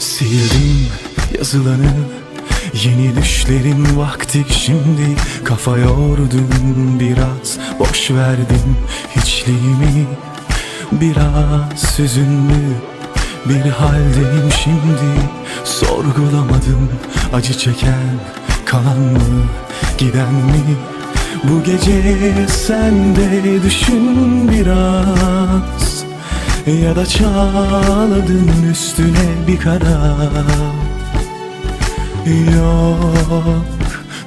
Sildim yazılanı Yeni düşlerin vakti. Şimdi Kafa yordum biraz Boş verdim hiçliğimi. Biraz hüzünlü bir haldeyim şimdi. Sorgulamadım acı çeken Kalan mı giden mi? Bu gece sen de düşün biraz Ya da çağladın üstüne bir kara. Yok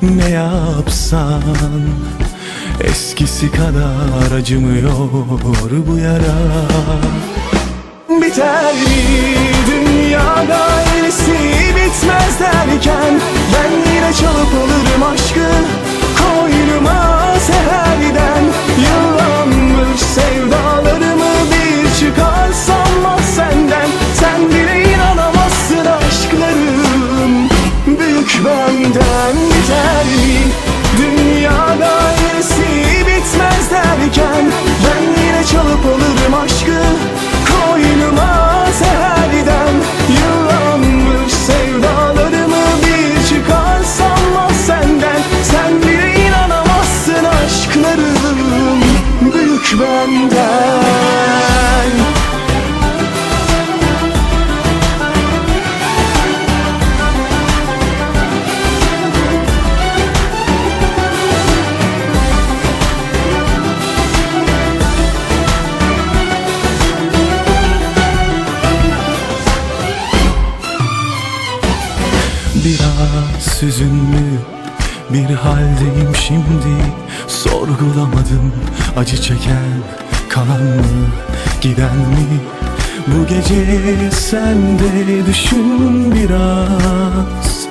ne yapsan? Eskisi kadar acımıyor bu yara. Biter mi dünyada iyisi bitmez derken Ben yine çalıp alırım aşkı benden. Biraz hüzünlü bir haldeyim şimdi Sorgulamadım. Acı çeken kalan mı giden mi? Bu gece sen de düşün biraz.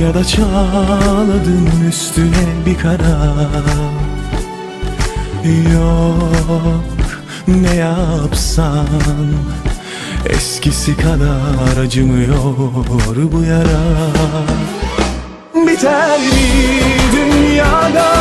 Ya da çağladın üstüne bir kara Yok ne yapsan? Eskisi kadar acımıyor bu yara Biter mi dünyada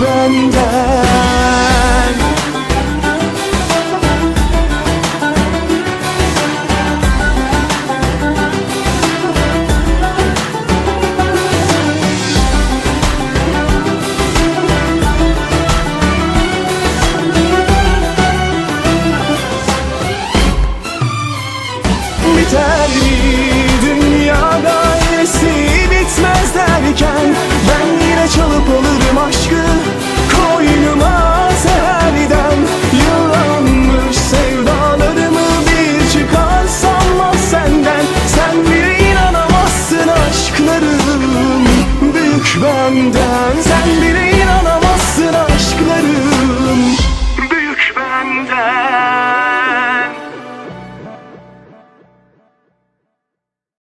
benden. benden Sen biri